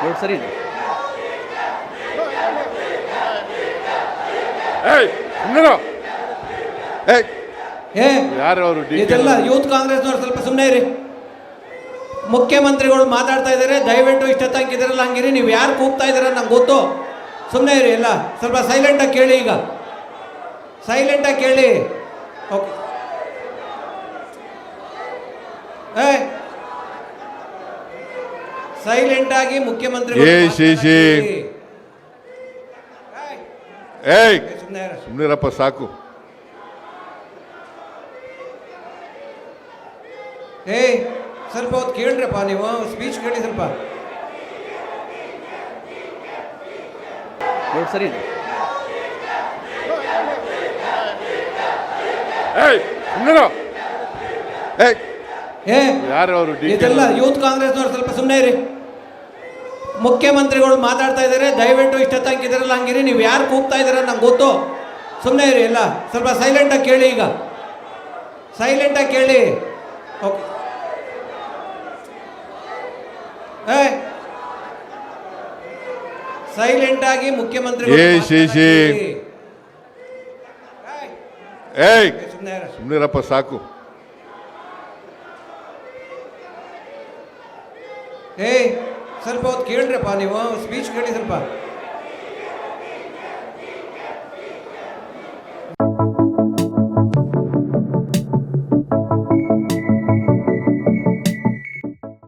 ನೋಡಿ ಸರಿ ಇದೆ ಏಯ್. ಏಯ್ ಯಾರು ಅವರು ಇದೆಲ್ಲ ಯೂತ್ ಕಾಂಗ್ರೆಸ್ನವ್ರು ಸ್ವಲ್ಪ ಸುಮ್ಮನೆ ಇರಿ. ಮುಖ್ಯಮಂತ್ರಿಗಳು ಮಾತಾಡ್ತಾ ಇದ್ದಾರೆ ದಯವಿಟ್ಟು ಇಷ್ಟ ತನಕಿದ್ದೀರಲ್ಲ ಹಂಗಿರಿ ನೀವು ಯಾರು ಕೂಗ್ತಾ ಇದ್ದೀರ ನಂಗೆ ಗೊತ್ತು. ಸುಮ್ಮನೆ ಇರಿ ಎಲ್ಲ ಸ್ವಲ್ಪ ಸೈಲೆಂಟಾಗಿ ಕೇಳಿ ಈಗ. ಸೈಲೆಂಟಾಗಿ ಕೇಳಿ. ಓಕೆ ಏ ಸೈಲೆಂಟಾಗಿ ಮುಖ್ಯಮಂತ್ರಿ ಏ, ಶಿ, ಶಿ. ಏಯ್ ಸುಮ್ಮನಿರಪ್ಪ ಸಾಕು. ಏ ಸ್ವಲ್ಪ ಹೊತ್ತು ಕೇಳ್ರಪ್ಪ ನೀವು ಸ್ಪೀಚ್ ಕೇಳಿ ಸ್ವಲ್ಪ. ನೋಡಿ ಸರಿ. ಏಯ್ ಸುಮ್ಮನೆ ಏಯ್. ಏ ಯಾರು ಅವರು? ಇದೆಲ್ಲ ಯೂತ್ ಕಾಂಗ್ರೆಸ್ನವ್ರು ಸ್ವಲ್ಪ ಸುಮ್ಮನೆ ಇರಿ. ಮುಖ್ಯಮಂತ್ರಿಗಳು ಮಾತಾಡ್ತಾ ಇದ್ದಾರೆ ದಯವಿಟ್ಟು ಇಷ್ಟ ತನಕಿದ್ದೀರಲ್ಲ ಹಂಗಿರಿ ನೀವು ಯಾರು ಕೂಗ್ತಾ ಇದ್ದೀರ ನಂಗೆ ಗೊತ್ತು. ಸುಮ್ಮನೆ ಇರಿ ಎಲ್ಲ ಸ್ವಲ್ಪ ಸೈಲೆಂಟಾಗಿ ಕೇಳಿ ಈಗ. ಸೈಲೆಂಟಾಗಿ ಕೇಳಿ. ಓಕೆ ಏ. ಸೈಲೆಂಟಾಗಿ ಶಿ. ಏಯ್ ಸುಮ್ಮನಿರಪ್ಪ ಸಾಕು. ಏ ಸ್ವಲ್ಪ ಹೊತ್ತು ಕೇಳ್ರಪ್ಪ ನೀವು ಸ್ಪೀಚ್ ಕೇಳಿ ಸ್ವಲ್ಪ.